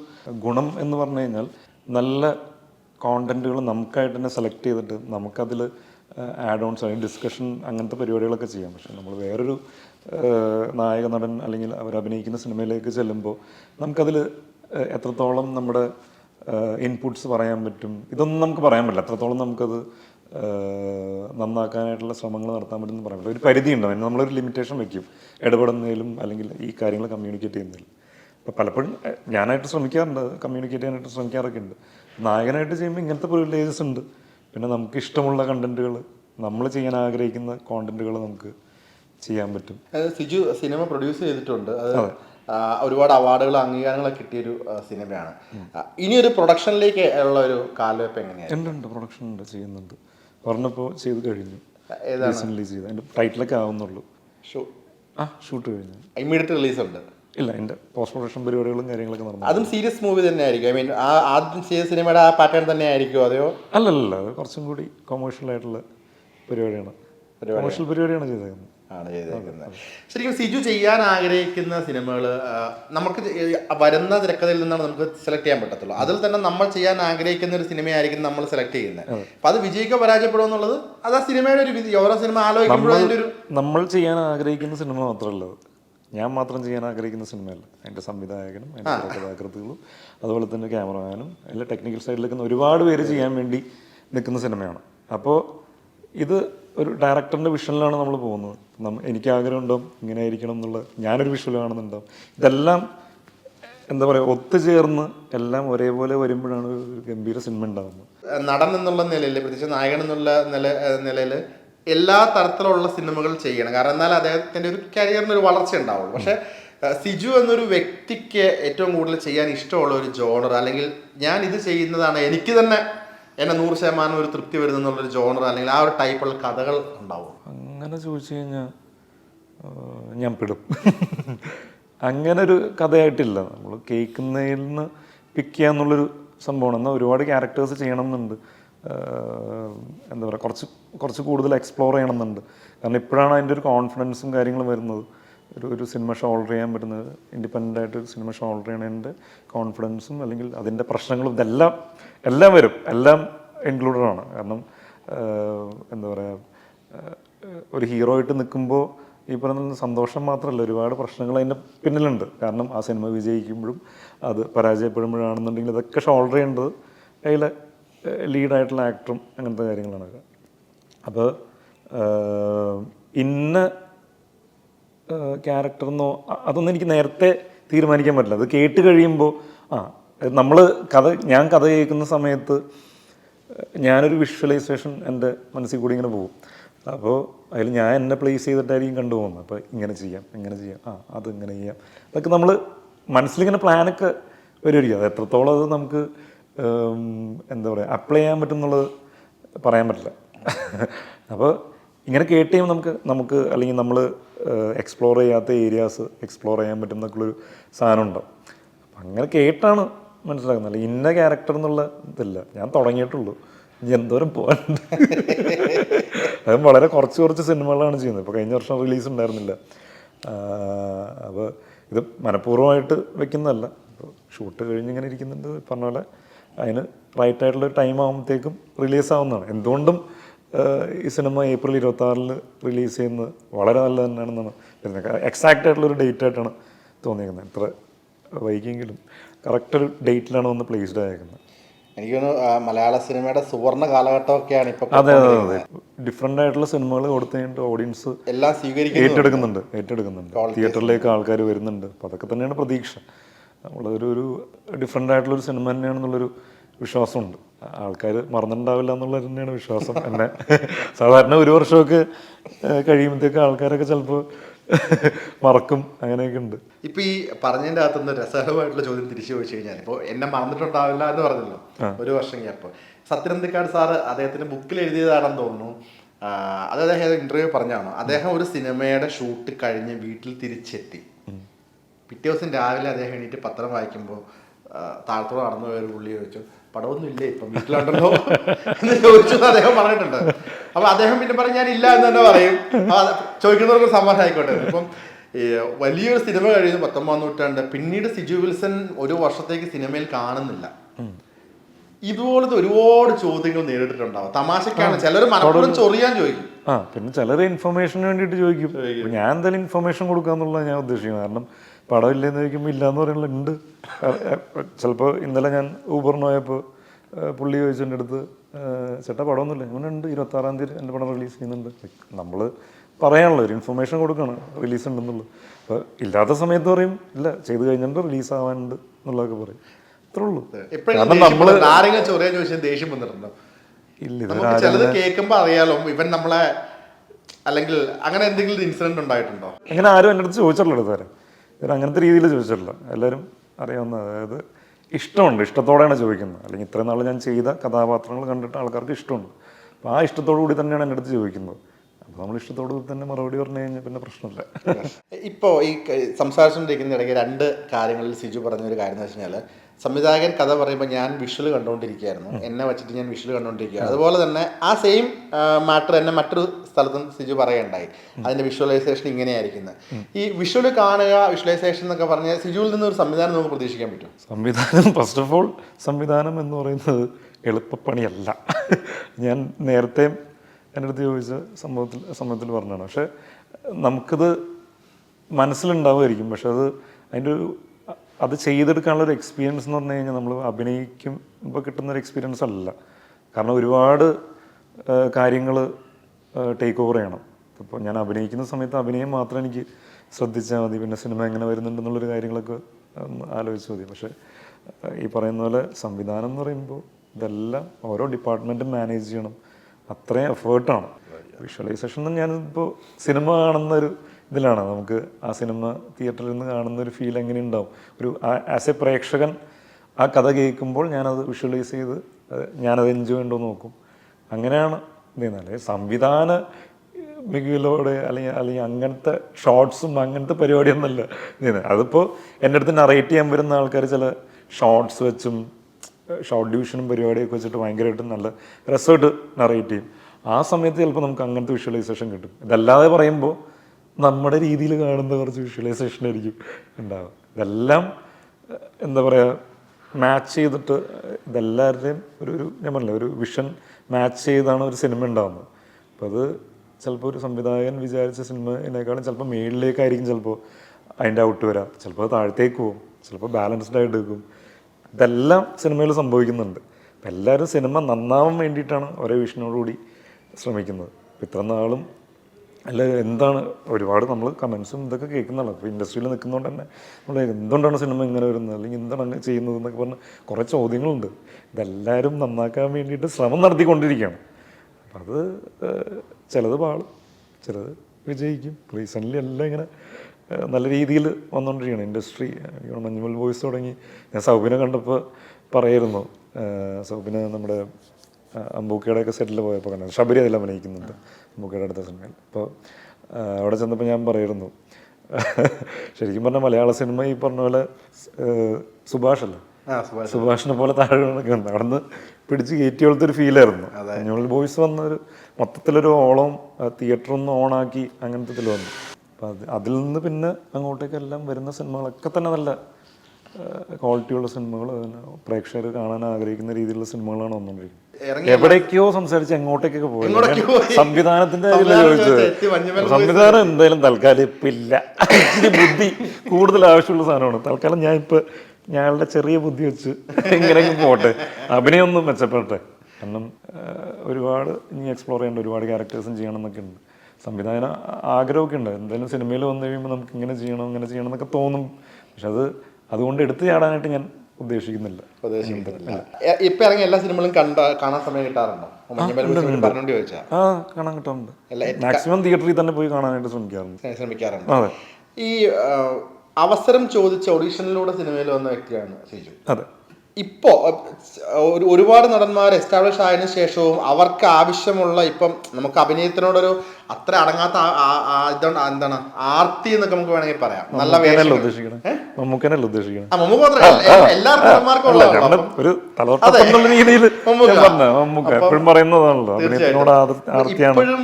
ഗുണം എന്ന് പറഞ്ഞു കഴിഞ്ഞാൽ നല്ല കോണ്ടന്റുകൾ നമുക്കായിട്ട് തന്നെ സെലക്ട് ചെയ്തിട്ട് നമുക്കതിൽ ആഡ് ഓൺസ് അല്ലെങ്കിൽ ഡിസ്കഷൻ അങ്ങനത്തെ പരിപാടികളൊക്കെ ചെയ്യാം. പക്ഷേ നമ്മൾ വേറൊരു നായക നടൻ അല്ലെങ്കിൽ അവർ അഭിനയിക്കുന്ന സിനിമയിലേക്ക് ചെല്ലുമ്പോൾ നമുക്കതിൽ എത്രത്തോളം നമ്മുടെ ഇൻപുട്സ് പറയാൻ പറ്റും? ഇതൊന്നും നമുക്ക് പറയാൻ പറ്റില്ല. എത്രത്തോളം നമുക്കത് നന്നാക്കാനായിട്ടുള്ള ശ്രമങ്ങൾ നടത്താൻ പറ്റുമെന്ന് പറയാൻ പറ്റില്ല. ഒരു പരിധി ഉണ്ടാവും നമ്മളൊരു ലിമിറ്റേഷൻ വയ്ക്കും. ഇടപെടുന്നതിലും അല്ലെങ്കിൽ ഈ കാര്യങ്ങൾ കമ്മ്യൂണിക്കേറ്റ് ചെയ്യുന്നതിലും. അപ്പോൾ പലപ്പോഴും ഞാനായിട്ട് ശ്രമിക്കാറുണ്ട് കമ്മ്യൂണിക്കേറ്റ് ചെയ്യാനായിട്ട് ശ്രമിക്കാറൊക്കെ ഉണ്ട്. നായകനായിട്ട് ചെയ്യുമ്പോൾ ഇങ്ങനത്തെ പ്രിവിലേജസ് ഉണ്ട്. പിന്നെ നമുക്ക് ഇഷ്ടമുള്ള കണ്ടന്റുകൾ നമ്മൾ ചെയ്യാൻ ആഗ്രഹിക്കുന്ന കോണ്ടന്റുകൾ നമുക്ക് ചെയ്യാൻ പറ്റും. സിജു സിനിമ പ്രൊഡ്യൂസ് ചെയ്തിട്ടുണ്ട്. അത് ഒരുപാട് അവാർഡുകൾ അംഗീകാരങ്ങളൊക്കെ കിട്ടിയൊരു സിനിമയാണ്. ഇനി ഒരു പ്രൊഡക്ഷനിലേക്ക് ഉള്ള ഒരു കാലവയ്പ് എങ്ങനെയാണ് ഉണ്ട് ഉണ്ട്. പ്രൊഡക്ഷൻ ഉണ്ട് ചെയ്യുന്നുണ്ട്. പറഞ്ഞപ്പോൾ ചെയ്ത് കഴിഞ്ഞു. ഏതാണ്? റീസെന്റ്ലി ചെയ്ത്. അതിന്റെ ടൈറ്റിലൊക്കെ ആവുന്നുള്ളൂ. ഷോ. ആ ഷൂട്ട് കഴിഞ്ഞു. ഇമ്മീഡിയറ്റ് റിലീസ് ഉണ്ട്. ഇല്ല എന്റെ പോസ്റ്റ് പ്രൊഡക്ഷൻ പരിപാടികളും കാര്യങ്ങളൊക്കെ നടന്നു. അതും സീരിയസ് മൂവി തന്നെ ആയിരിക്കും ഐ മീൻ ആ ആദ്യം ചെയ്ത സിനിമയുടെ ആ പാറ്റേൺ തന്നെ ആയിരിക്കും അതെയോ? അല്ലല്ല അത് കുറച്ചും കൂടി കൊമേഴ്ഷ്യൽ ആയിട്ടുള്ള പരിപാടിയാണ്. കൊമേഴ്ഷ്യൽ പരിപാടിയാണ് ചെയ്തേക്കുന്നത്. ആണ് ചെയ്തേക്കുന്നത്. ശരിക്കും സിജു ചെയ്യാൻ ആഗ്രഹിക്കുന്ന സിനിമകൾ നമുക്ക് വരുന്ന തിരക്കഥയിൽ നിന്നാണ് നമുക്ക് സെലക്ട് ചെയ്യാൻ പറ്റത്തുള്ളൂ. അതിൽ തന്നെ നമ്മൾ ചെയ്യാൻ ആഗ്രഹിക്കുന്ന ഒരു സിനിമയായിരിക്കും നമ്മൾ സെലക്ട് ചെയ്യുന്നത്. അപ്പൊ അത് വിജയിക്കോ പരാജയപ്പെടുക എന്നുള്ളത് അത് ആ സിനിമയുടെ ഒരു വിധി ഓരോ സിനിമ ആലോചിക്കുമ്പോഴും അതിന്റെ ഒരു നമ്മൾ ചെയ്യാൻ ആഗ്രഹിക്കുന്ന സിനിമ മാത്രമല്ല ഞാൻ മാത്രം ചെയ്യാൻ ആഗ്രഹിക്കുന്ന സിനിമയല്ല. എന്റെ സംവിധായകനും എന്റെ കഥാകൃത്തുകളും അതുപോലെ തന്നെ ക്യാമറമാനും എല്ലാ ടെക്നിക്കൽ സൈഡിൽ നിൽക്കുന്ന ഒരുപാട് പേര് ചെയ്യാൻ വേണ്ടി നിൽക്കുന്ന സിനിമയാണ്. അപ്പോൾ ഇത് ഒരു ഡയറക്ടറിന്റെ വിഷനിലാണ് നമ്മൾ പോകുന്നത്. നമ്മ എനിക്ക് ആഗ്രഹമുണ്ടാവും ഇങ്ങനെ ആയിരിക്കണം എന്നുള്ള ഞാനൊരു വിഷൽ കാണുന്നുണ്ടാവും ഇതെല്ലാം എന്താ പറയുക ഒത്തുചേർന്ന് എല്ലാം ഒരേപോലെ വരുമ്പോഴാണ് ഒരു ഗംഭീര സിനിമ ഉണ്ടാകുന്നത് നടൻ എന്നുള്ള നിലയിൽ പ്രത്യേകിച്ച് നായകൻ എന്നുള്ള നില നിലയിൽ എല്ലാ തരത്തിലുള്ള സിനിമകൾ ചെയ്യണം. കാരണം എന്നാൽ അദ്ദേഹത്തിന്റെ ഒരു കരിയറിന് ഒരു വളർച്ച ഉണ്ടാവുള്ളൂ. പക്ഷേ സിജു എന്നൊരു വ്യക്തിക്ക് ഏറ്റവും കൂടുതൽ ചെയ്യാൻ ഇഷ്ടമുള്ള ഒരു ജോണർ അല്ലെങ്കിൽ ഞാൻ ഇത് ചെയ്യുന്നതാണ് എനിക്ക് തന്നെ എന്നെ നൂറ് ശതമാനം ഒരു തൃപ്തി വരുന്ന എന്നുള്ളൊരു ജോണർ അല്ലെങ്കിൽ ആ ഒരു ടൈപ്പുള്ള കഥകൾ ഉണ്ടാവും അങ്ങനെ ചോദിച്ചു കഴിഞ്ഞാൽ ഞാൻ പെടും. (laughs) അങ്ങനെ ഒരു കഥയായിട്ടില്ല. നമ്മൾ കേൾക്കുന്നതിൽ നിന്ന് പിക്ക് ചെയ്യാന്നുള്ളൊരു സംഭവമാണ്. എന്നാൽ ഒരുപാട് ക്യാരക്ടേഴ്സ് ചെയ്യണം എന്നുണ്ട്. എന്താ പറയുക കുറച്ച് കുറച്ച് കൂടുതൽ എക്സ്പ്ലോർ ചെയ്യണമെന്നുണ്ട്. കാരണം ഇപ്പോഴാണ് അതിന്റെ ഒരു കോൺഫിഡൻസും കാര്യങ്ങളും വരുന്നത്. ഒരു ഒരു സിനിമ ഷോൾഡർ ചെയ്യാൻ പറ്റുന്നത് ഇൻഡിപെൻഡന്റ് ആയിട്ട് ഒരു സിനിമ ഷോൾഡർ ചെയ്യണതിന്റെ കോൺഫിഡൻസും അല്ലെങ്കിൽ അതിന്റെ പ്രശ്നങ്ങളും ഇതെല്ലാം എല്ലാം വരും. എല്ലാം ഇൻക്ലൂഡഡ് ആണ്. കാരണം എന്താ പറയുക ഒരു ഹീറോ ആയിട്ട് നിൽക്കുമ്പോൾ ഈ പറയുന്ന സന്തോഷം മാത്രമല്ല ഒരുപാട് പ്രശ്നങ്ങൾ അതിന്റെ പിന്നിലുണ്ട്. കാരണം ആ സിനിമ വിജയിക്കുമ്പോഴും അത് പരാജയപ്പെടുമ്പോഴാണെന്നുണ്ടെങ്കിൽ ഇതൊക്കെ ഷോൾഡർ ചെയ്യേണ്ടത് അതിലെ ലീഡായിട്ടുള്ള ആക്ടറും അങ്ങനത്തെ കാര്യങ്ങളാണ്. അപ്പോൾ ഇന്ന ക്യാരക്ടറെന്നോ അതൊന്നും എനിക്ക് നേരത്തെ തീരുമാനിക്കാൻ പറ്റില്ല. അത് കേട്ട് കഴിയുമ്പോൾ ആ നമ്മൾ കഥ ഞാൻ കഥ കേൾക്കുന്ന സമയത്ത് ഞാനൊരു വിഷ്വലൈസേഷൻ എന്റെ മനസ്സിൽ കൂടി ഇങ്ങനെ പോകും. അപ്പോൾ അതിൽ ഞാൻ എന്നെ പ്ലേസ് ചെയ്തിട്ടായിരിക്കും കണ്ടുപോകുന്നത്. അപ്പോൾ ഇങ്ങനെ ചെയ്യാം ഇങ്ങനെ ചെയ്യാം ആ അത് ഇങ്ങനെ ചെയ്യാം. അതൊക്കെ നമ്മൾ മനസ്സിലിങ്ങനെ പ്ലാനൊക്കെ വരുമായിരിക്കും അത് എത്രത്തോളം അത് നമുക്ക് എന്താ പറയുക അപ്ലൈ ചെയ്യാൻ പറ്റുന്നുള്ളത് പറയാൻ പറ്റില്ല. അപ്പോൾ ഇങ്ങനെ കേട്ട് നമുക്ക് നമുക്ക് അല്ലെങ്കിൽ നമ്മൾ എക്സ്പ്ലോർ ചെയ്യാത്ത ഏരിയാസ് എക്സ്പ്ലോർ ചെയ്യാൻ പറ്റും എന്നൊക്കെയുള്ളൊരു സാധനം ഉണ്ടാവും അപ്പം അങ്ങനെ കേട്ടാണ് മനസ്സിലാക്കുന്നത്. ഇന്ന ക്യാരക്ടർ എന്നുള്ള ഇതില്ല. ഞാൻ തുടങ്ങിയിട്ടുള്ളൂ. എന്തോരം പോകാനുണ്ട് അത് വളരെ കുറച്ച് കുറച്ച് സിനിമകളാണ് ചെയ്യുന്നത്. ഇപ്പോൾ കഴിഞ്ഞ വർഷം റിലീസ് ഉണ്ടായിരുന്നില്ല. അപ്പോൾ ഇത് മനഃപൂർവമായിട്ട് വെക്കുന്നതല്ല. ഷൂട്ട് കഴിഞ്ഞിങ്ങനെ ഇരിക്കുന്നുണ്ട് പറഞ്ഞ പോലെ. അതിന് റൈറ്റ് ആയിട്ടുള്ള ടൈം ആകുമ്പോഴത്തേക്കും റിലീസ് ആവുന്നതാണ്. എന്തുകൊണ്ടും ഈ സിനിമ ഏപ്രിൽ ഇരുപത്തി ആറിൽ റിലീസ് ചെയ്യുന്നത് വളരെ നല്ലത് തന്നെയാണെന്നാണ് എക്സാക്റ്റ് ആയിട്ടുള്ള ഒരു ഡേറ്റ് ആയിട്ടാണ് തോന്നിയിരിക്കുന്നത് എത്ര വൈകിയെങ്കിലും കറക്റ്റ് ഒരു ഡേറ്റിലാണ് വന്ന് പ്ലേസ്ഡ് ആയിരിക്കുന്നത് എനിക്ക് തോന്നുന്നു മലയാള സിനിമയുടെ സുവർണ കാലഘട്ടമൊക്കെയാണ് ഇപ്പൊ അതെ അതെ അതെ. ഡിഫറെന്റ് ആയിട്ടുള്ള സിനിമകൾ കൊടുത്തു കഴിഞ്ഞിട്ട് ഓഡിയൻസ് എല്ലാം സ്വീകരിക്കും ഏറ്റെടുക്കുന്നുണ്ട്. ഏറ്റെടുക്കുന്നുണ്ട്. തിയേറ്ററിലേക്ക് ആൾക്കാർ വരുന്നുണ്ട്. അപ്പോൾ അതൊക്കെ തന്നെയാണ് പ്രതീക്ഷ. നമ്മളൊരു ഒരു ഡിഫറെന്റ് ആയിട്ടുള്ളൊരു സിനിമ തന്നെയാണെന്നുള്ളൊരു വിശ്വാസമുണ്ട്. ആൾക്കാർ മറന്നിട്ടുണ്ടാവില്ല എന്നുള്ളത് തന്നെയാണ് വിശ്വാസം. എന്നെ (laughs) സാധാരണ ഒരു വർഷമൊക്കെ കഴിയുമ്പോഴത്തേക്ക് ആൾക്കാരൊക്കെ ചിലപ്പോൾ (laughs) മറക്കും. അങ്ങനെയൊക്കെ ഉണ്ട്. ഇപ്പൊ ഈ പറഞ്ഞതിന്റെ അകത്തുനിന്ന് രസകരമായിട്ടുള്ള ചോദ്യം തിരിച്ചു ചോദിച്ചു കഴിഞ്ഞാൽ ഇപ്പൊ എന്നെ മറന്നിട്ടുണ്ടാവില്ല എന്ന് പറഞ്ഞല്ലോ. ഒരു വർഷം ഗ്യാപ്പ് സത്യനന്ദിക്കാട് സാറ് അദ്ദേഹത്തിന്റെ ബുക്കിൽ എഴുതിയതാണെന്ന് തോന്നുന്നു. അത് അദ്ദേഹം ഇന്റർവ്യൂ പറഞ്ഞാണോ അദ്ദേഹം ഒരു സിനിമയുടെ ഷൂട്ട് കഴിഞ്ഞ് വീട്ടിൽ തിരിച്ചെത്തി. പിറ്റേ ദിവസം രാവിലെ അദ്ദേഹം എണീറ്റ് പത്രം വായിക്കുമ്പോൾ താഴത്തോടെ നടന്നു പോയൊരു പുള്ളി ചോദിച്ചു പടമൊന്നും ഇല്ലേ ഇപ്പം വീട്ടിലുണ്ടല്ലോ? (laughs) എന്ന് ചോദിച്ചു അദ്ദേഹം പറഞ്ഞിട്ടുണ്ട്. അപ്പൊ അദ്ദേഹം പിന്നെ പറഞ്ഞു ഞാൻ ഇല്ല എന്ന് തന്നെ പറയും. ചോദിക്കുന്നവർക്ക് സമ്മാനം ആയിക്കോട്ടെ. ഇപ്പം വലിയൊരു സിനിമ കഴിയുന്നു പത്തൊമ്പതാം നൂറ്റാണ്ട്. പിന്നീട് സിജു വിൽസൺ ഒരു വർഷത്തേക്ക് സിനിമയിൽ കാണുന്നില്ല. ഇതുപോലത്തെ ഒരുപാട് ചോദ്യങ്ങൾ നേരിട്ടിട്ടുണ്ടാവും. തമാശക്കാണ്. ചിലർ മനപ്പുറം ചൊറിയാൻ ചോദിക്കും. ആ പിന്നെ ചിലർ ഇൻഫർമേഷന് വേണ്ടിയിട്ട് ചോദിക്കും. ഞാൻ എന്തായാലും ഇൻഫർമേഷൻ കൊടുക്കാന്നുള്ളത് ഞാൻ ഉദ്ദേശിക്കുന്നത്. കാരണം പടം ഇല്ലെന്ന് ചോദിക്കുമ്പോൾ ഇല്ല എന്ന് പറയുന്നത് ഉണ്ട്. ചിലപ്പോൾ ഇന്നലെ ഞാൻ ഊബറിന് പോയപ്പോൾ പുള്ളി ചോദിച്ചു എന്റെ അടുത്ത് "ഏഹ്, ചേട്ടാ പടമൊന്നുമില്ല. ഇങ്ങനെ ഉണ്ട് ഇരുപത്താറാം തീയതി എന്റെ പടം റിലീസ് ചെയ്യുന്നുണ്ട്. നമ്മൾ പറയാനുള്ളത് ഒരു ഇൻഫർമേഷൻ കൊടുക്കണം റിലീസ് ഉണ്ടെന്നുള്ളത്. അപ്പോൾ ഇല്ലാത്ത സമയത്ത് പറയും ഇല്ല ചെയ്ത് കഴിഞ്ഞിട്ട് റിലീസ് ആവാനുണ്ട് എന്നുള്ളതൊക്കെ പറയും. അത്രേ ഉള്ളൂ. ചൊറിയാൻ ചോദിച്ചാൽ ദേഷ്യം വന്നിട്ടുണ്ടോ? ഇല്ല ചിലത് അറിയാലോ ഇവൻ നമ്മളെ അല്ലെങ്കിൽ അങ്ങനെ എന്തെങ്കിലും ഇൻസിഡന്റ് ഉണ്ടായിട്ടുണ്ടോ? അങ്ങനെ ആരും എന്റെ അടുത്ത് ചോദിച്ചിട്ടില്ല ഇതുവരെ. ഇവർ അങ്ങനത്തെ രീതിയിൽ ചോദിച്ചിട്ടില്ല. എല്ലാവരും അറിയാവുന്ന അതായത് ഇഷ്ടമുണ്ട് ഇഷ്ടത്തോടെയാണ് ചോദിക്കുന്നത്. അല്ലെങ്കിൽ ഇത്രയും നാൾ ഞാൻ ചെയ്ത കഥാപാത്രങ്ങൾ കണ്ടിട്ട് ആൾക്കാർക്ക് ഇഷ്ടമുണ്ട്. അപ്പോൾ ആ ഇഷ്ടത്തോടു കൂടി തന്നെയാണ് എന്റെ അടുത്ത് ചോദിക്കുന്നത്. അപ്പോൾ നമ്മൾ ഇഷ്ടത്തോടു കൂടി തന്നെ മറുപടി പറഞ്ഞു കഴിഞ്ഞാൽ പിന്നെ പ്രശ്നമില്ല. ഇപ്പോൾ ഈ സംസാരിച്ചുകൊണ്ടിരിക്കുന്ന ഇടയ്ക്ക് രണ്ട് കാര്യങ്ങളിൽ സിജു പറഞ്ഞൊരു കാര്യം എന്ന് വെച്ച് കഴിഞ്ഞാൽ സംവിധായകൻ കഥ പറയുമ്പോൾ ഞാൻ വിഷ്വൽ കണ്ടുകൊണ്ടിരിക്കുകയായിരുന്നു എന്നെ വെച്ചിട്ട് ഞാൻ വിഷ്വൽ കണ്ടുകൊണ്ടിരിക്കുകയാണ് അതുപോലെ തന്നെ ആ സെയിം മാറ്റർ എന്നെ മറ്റൊരു സ്ഥലത്തും സിജു പറയുണ്ടായി അതിന്റെ വിഷ്വലൈസേഷൻ ഇങ്ങനെയായിരിക്കുന്നത് ഈ വിഷ്വൽ കാണുക വിഷ്വലൈസേഷൻ എന്നൊക്കെ പറഞ്ഞാൽ സിജുവിൽ നിന്ന് ഒരു സംവിധാനം നമുക്ക് പ്രതീക്ഷിക്കാൻ പറ്റും. സംവിധാനം ഫസ്റ്റ് ഓഫ് ഓൾ സംവിധാനം എന്ന് പറയുന്നത് എളുപ്പപ്പണിയല്ല. ഞാൻ നേരത്തെ എന്റെ അടുത്ത് ചോദിച്ച സംഭവത്തിൽ സംഭവത്തിൽ പറഞ്ഞതാണ്. പക്ഷേ നമുക്കത് മനസ്സിലുണ്ടാവുമായിരിക്കും. പക്ഷെ അത് അതിന്റെ ഒരു അത് ചെയ്തെടുക്കാനുള്ള ഒരു എക്സ്പീരിയൻസ് എന്ന് പറഞ്ഞു കഴിഞ്ഞാൽ നമ്മൾ അഭിനയിക്കുമ്പോൾ കിട്ടുന്ന ഒരു എക്സ്പീരിയൻസ് അല്ല. കാരണം ഒരുപാട് കാര്യങ്ങൾ ടേക്ക് ഓവർ ചെയ്യണം. ഇപ്പോൾ ഞാൻ അഭിനയിക്കുന്ന സമയത്ത് അഭിനയം മാത്രം എനിക്ക് ശ്രദ്ധിച്ചാൽ മതി. പിന്നെ സിനിമ എങ്ങനെ വരുന്നുണ്ടെന്നുള്ളൊരു കാര്യങ്ങളൊക്കെ ആലോചിച്ച് മതി. പക്ഷേ ഈ പറയുന്ന പോലെ സംവിധാനം എന്ന് പറയുമ്പോൾ ഇതെല്ലാം ഓരോ ഡിപ്പാർട്ട്മെന്റും മാനേജ് ചെയ്യണം. അത്രയും എഫേർട്ടാണ് വിഷ്വലൈസേഷൻ ഞാനിപ്പോൾ സിനിമ കാണുന്ന ഒരു ഇതിലാണ് നമുക്ക് ആ സിനിമ തിയേറ്ററിൽ നിന്ന് കാണുന്ന ഒരു ഫീൽ എങ്ങനെ ഉണ്ടാവും ഒരു ആസ് എ പ്രേക്ഷകൻ ആ കഥ കേൾക്കുമ്പോൾ ഞാനത് വിഷ്വലൈസ് ചെയ്ത് ഞാനത് എൻജോയ് ഉണ്ടോ നോക്കും. അങ്ങനെയാണ് ഇത് ചെയ്യുന്നത്. അല്ലെങ്കിൽ സംവിധാന മികവിലോടെ അല്ലെങ്കിൽ അല്ലെങ്കിൽ അങ്ങനത്തെ ഷോർട്സും അങ്ങനത്തെ പരിപാടിയൊന്നുമല്ല അതിപ്പോൾ എന്റെ അടുത്ത് നറേറ്റ് ചെയ്യാൻ വരുന്ന ആൾക്കാർ ചില ഷോർട്സ് വെച്ചും ഷോർട്ട് ഡിവിഷനും പരിപാടിയൊക്കെ വെച്ചിട്ട് ഭയങ്കരമായിട്ട് നല്ല രസമായിട്ട് നറേറ്റ് ചെയ്യും. ആ സമയത്ത് ചിലപ്പോൾ നമുക്ക് അങ്ങനത്തെ വിഷ്വലൈസേഷൻ കിട്ടും. ഇതല്ലാതെ പറയുമ്പോൾ നമ്മുടെ രീതിയിൽ കാണുന്ന കുറച്ച് വിഷ്വലൈസേഷൻ ആയിരിക്കും ഉണ്ടാവുക. ഇതെല്ലാം എന്താ പറയുക മാച്ച് ചെയ്തിട്ട് ഇതെല്ലാവരുടെയും ഒരു ഒരു ഞാൻ പറഞ്ഞില്ല ഒരു വിഷൻ മാച്ച് ചെയ്താണ് ഒരു സിനിമ ഉണ്ടാകുന്നത് അപ്പോൾ അത് ചിലപ്പോൾ ഒരു സംവിധായകൻ വിചാരിച്ച സിനിമയെക്കാളും ചിലപ്പോൾ മേളിലേക്കായിരിക്കും ചിലപ്പോൾ അതിന്റെ ഔട്ട് വരാം. ചിലപ്പോൾ താഴത്തേക്ക് പോകും. ചിലപ്പോൾ ബാലൻസ്ഡ് ആയിട്ട് എടുക്കും ഇതെല്ലാം സിനിമയിൽ സംഭവിക്കുന്നുണ്ട്. അപ്പം എല്ലാവരും സിനിമ നന്നാവാൻ വേണ്ടിയിട്ടാണ് ഒരേ വിഷനോടുകൂടി ശ്രമിക്കുന്നത്. ഇത്ര നാളും അല്ല എന്താണ്? ഒരുപാട് നമ്മൾ കമൻസും ഇതൊക്കെ കേൾക്കുന്നതാണ്. അപ്പോൾ ഇൻഡസ്ട്രിയിൽ നിൽക്കുന്നതുകൊണ്ട് തന്നെ നമ്മൾ എന്തുകൊണ്ടാണ് സിനിമ ഇങ്ങനെ വരുന്നത്? അല്ലെങ്കിൽ എന്താണ് അങ്ങനെ ചെയ്യുന്നത് എന്നൊക്കെ പറഞ്ഞ് കുറേ ചോദ്യങ്ങളുണ്ട്. ഇതെല്ലാവരും നന്നാക്കാൻ വേണ്ടിയിട്ട് ശ്രമം നടത്തിക്കൊണ്ടിരിക്കുകയാണ്. അപ്പം അത് ചിലത് പാളും ചിലത് വിജയിക്കും. റീസെന്റ്ലി എല്ലാം ഇങ്ങനെ നല്ല രീതിയിൽ വന്നുകൊണ്ടിരിക്കുകയാണ് ഇൻഡസ്ട്രി മഞ്ഞുമൽ ബോയ്സ് തുടങ്ങി. ഞാൻ സൗബിനെ കണ്ടപ്പോൾ പറയായിരുന്നു. സൗബിനെ നമ്മുടെ അമ്പൂക്കയുടെയൊക്കെ സെറ്റിൽ പോയപ്പോൾ കണ്ടത് ശബരി അതിൽ അഭിനയിക്കുന്നുണ്ട്. അമ്പൂക്കയുടെ അടുത്ത സിനിമയിൽ അപ്പോൾ അവിടെ ചെന്നപ്പോൾ ഞാൻ പറയുന്നു ശരിക്കും പറഞ്ഞാൽ മലയാള സിനിമ ഈ പറഞ്ഞ പോലെ സുഭാഷ് അല്ലേ ആ സുഭാഷ്. സുഭാഷിനെ പോലെ താഴെ നിൽക്കുന്നുണ്ട് അവിടെ നിന്ന് പിടിച്ച് കയറ്റി പോലത്തെ ഒരു ഫീലായിരുന്നു. അഞ്ഞൂറിൽ ബോയ്സ് വന്ന ഒരു മൊത്തത്തിലൊരു ഓളം തിയേറ്റർ ഒന്ന് ഓണാക്കി അങ്ങനത്തെ ഇതിൽ വന്നു. അപ്പം അത് അതിൽ നിന്ന് പിന്നെ അങ്ങോട്ടേക്കെല്ലാം വരുന്ന സിനിമകളൊക്കെ തന്നെ നല്ല ക്വാളിറ്റിയുള്ള സിനിമകൾ പ്രേക്ഷകർ കാണാൻ ആഗ്രഹിക്കുന്ന രീതിയിലുള്ള സിനിമകളാണ് വന്നുകൊണ്ടിരിക്കുന്നത് എവിടേക്കോ സംസാരിച്ച് എങ്ങോട്ടേക്കൊക്കെ പോയി? സംവിധാനത്തിന്റെ സംവിധാനം എന്തായാലും തൽക്കാലം ഇപ്പൊ ഇല്ല. ഇച്ചിരി ബുദ്ധി കൂടുതൽ ആവശ്യമുള്ള സാധനമാണ്. തൽക്കാലം ഞാൻ ഇപ്പൊ ഞങ്ങളുടെ ചെറിയ ബുദ്ധി വെച്ച് എങ്ങനെയെങ്കിലും പോട്ടെ. അഭിനയം മെച്ചപ്പെട്ടെ കാരണം ഒരുപാട് ഇനി എക്സ്പ്ലോർ ചെയ്യേണ്ട ഒരുപാട് ക്യാരക്ടേഴ്സും ചെയ്യണം എന്നൊക്കെ ഉണ്ട്. സംവിധാനം ആഗ്രഹമൊക്കെ ഉണ്ട്. എന്തായാലും സിനിമയിൽ വന്നു കഴിയുമ്പോൾ നമുക്ക് ഇങ്ങനെ ചെയ്യണം ഇങ്ങനെ ചെയ്യണം എന്നൊക്കെ തോന്നും. പക്ഷെ അത് അതുകൊണ്ട് എടുത്തു ചാടാനായിട്ട് ഞാൻ ഉദ്ദേശിക്കുന്നില്ല. ഇപ്പൊ ഇറങ്ങിയ എല്ലാ സിനിമകളും കണ്ട കാണാൻ സമയം കിട്ടാറുണ്ടോ? പറഞ്ഞോണ്ട് ചോദിച്ചാ. ആ കാണാൻ കിട്ടാറുണ്ട്. മാക്സിമം തിയേറ്ററിൽ തന്നെ പോയി കാണാനായിട്ട് ശ്രമിക്കാറുണ്ട്. ശ്രമിക്കാറുണ്ട്. ഈ അവസരം ചോദിച്ച ഓഡീഷനിലൂടെ സിനിമയിൽ വന്ന വ്യക്തിയാണ് അതെ. ഇപ്പോ അഹ്, ഒരു ഒരുപാട് നടന്മാർ എസ്റ്റാബ്ലിഷ് ആയതിനു ശേഷവും അവർക്ക് ആവശ്യമുള്ള ഇപ്പം നമുക്ക് അഭിനയത്തിനോടൊരു അത്ര അടങ്ങാത്ത എന്താണ് ആർത്തി എന്നൊക്കെ നമുക്ക് വേണമെങ്കിൽ പറയാം. നല്ല മമ്മൂക്കനല്ലേ ഉദ്ദേശിക്കണം? ഉദ്ദേശിക്കണേ ഉദ്ദേശിക്കണം? ആ, മമ്മൂക്ക മാത്രമല്ല, എല്ലാ- നടന്മാർക്കും രീതിയിൽ എപ്പോഴും പറയുന്നതാണല്ലോ അഭിനയത്തിനോട് തീർച്ചയായിട്ടും. ഇപ്പോഴും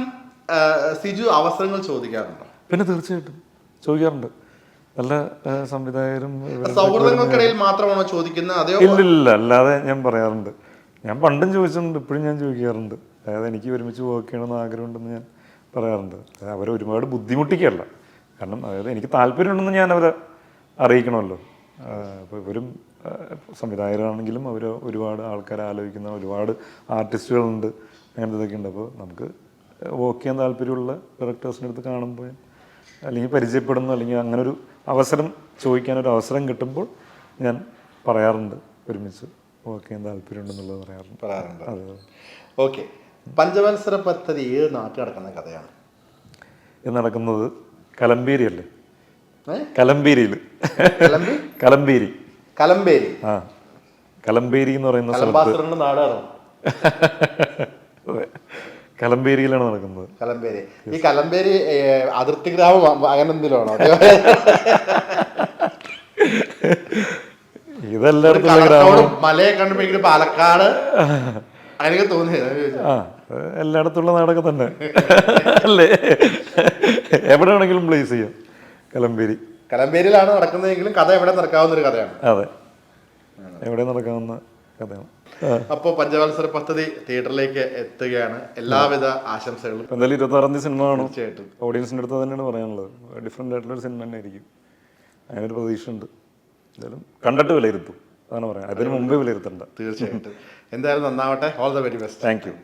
സിജു അവസരങ്ങൾ ചോദിക്കാറുണ്ടോ? പിന്നെ തീർച്ചയായിട്ടും ചോദിക്കാറുണ്ട്. നല്ല സംവിധായകരും ഇവരും സൗഹൃദങ്ങൾക്കിടയിൽ മാത്രമാണോ ചോദിക്കുന്നത്? അതെയോ ഇല്ലില്ല അല്ലാതെ ഞാൻ പറയാറുണ്ട്. ഞാൻ പണ്ടും ചോദിച്ചിട്ടുണ്ട് ഇപ്പോഴും ഞാൻ ചോദിക്കാറുണ്ട്. അതായത് എനിക്ക് ഒരുമിച്ച് വർക്ക് ചെയ്യണമെന്ന് ആഗ്രഹമുണ്ടെന്ന് ഞാൻ പറയാറുണ്ട്. അവർ അവരെ ഒരുപാട് ബുദ്ധിമുട്ടിക്കല്ല കാരണം അതായത് എനിക്ക് താല്പര്യമുണ്ടെന്ന് ഞാൻ അവരെ അറിയിക്കണമല്ലോ. അപ്പോൾ ഇവരും സംവിധായകരാണെങ്കിലും അവർ ഒരുപാട് ആൾക്കാരെ ആലോചിക്കുന്ന ഒരുപാട് ആർട്ടിസ്റ്റുകളുണ്ട്. അങ്ങനത്തെ ഇതൊക്കെ ഉണ്ട്. അപ്പോൾ നമുക്ക് വർക്ക് ചെയ്യാൻ താല്പര്യമുള്ള ഡയറക്ടേഴ്സിന്റെ അടുത്ത് കാണുമ്പോൾ അല്ലെങ്കിൽ പരിചയപ്പെടുന്നു അല്ലെങ്കിൽ അങ്ങനൊരു അവസരം ചോദിക്കാനൊരു അവസരം കിട്ടുമ്പോൾ ഞാൻ പറയാറുണ്ട് ഒരുമിച്ച്. ഓക്കെ താല്പര്യമുണ്ടെന്നുള്ളത് പറയാറുണ്ട്. പറയാറുണ്ട്. അതെ ഓക്കെ. പഞ്ചവത്സര പദ്ധതി ഏത് നാട്ടിൽ നടക്കുന്ന കഥയാണ്? ഇത് നടക്കുന്നത് കലമ്പേരി അല്ലേ? കലമ്പേരിയിൽ കലമ്പി കലമ്പേരി കലമ്പേരി ആ. കലമ്പേരി എന്ന് പറയുന്ന സ്ഥലത്ത് നാടാണോ? (laughs) കലമ്പേരിയിലാണ് നടക്കുന്നത്. കലമ്പേരി ഈ കലമ്പേരി അതിർത്തി ഗ്രാമം അങ്ങനെ എന്തെങ്കിലും ആണോ ഇതെല്ലായിടത്തുള്ള ഗ്രാമം. മലയെ കണ്ടുപിടിക്കുന്ന പാലക്കാട്. അതിനൊക്കെ തോന്നിയത് ആ എല്ലായിടത്തുള്ള നാടൊക്കെ തന്നെ. അല്ലേ? എവിടെ വേണമെങ്കിലും പ്ലേസ് ചെയ്യാം കലമ്പേരി കലമ്പേരിയിലാണ് നടക്കുന്നതെങ്കിലും കഥ എവിടെ നടക്കാവുന്ന ഒരു കഥയാണ്. അതെ. എവിടെ നടക്കാവുന്ന കഥയാണ്. അപ്പോൾ പഞ്ചവത്സര പദ്ധതി തിയേറ്ററിലേക്ക് എത്തുകയാണ്. എല്ലാവിധ ആശംസകളും. എന്തായാലും ഇരുപത്തി ആറാം തീയതി സിനിമ ആണ് തീർച്ചയായിട്ടും. ഓഡിയൻസിന്റെ അടുത്ത് തന്നെയാണ് പറയാനുള്ളത്. ഡിഫറെന്റ് ആയിട്ടുള്ള ഒരു സിനിമ തന്നെ ആയിരിക്കും അങ്ങനെ ഒരു പ്രതീക്ഷ ഉണ്ട് എന്തായാലും കണ്ടിട്ട് വിലയിരുത്തും. അതാണ് പറയാം അതിന് മുമ്പേ വിലയിരുത്തണ്ട. തീർച്ചയായിട്ടും. എന്തായാലും നന്നാവട്ടെ. All the very best thank you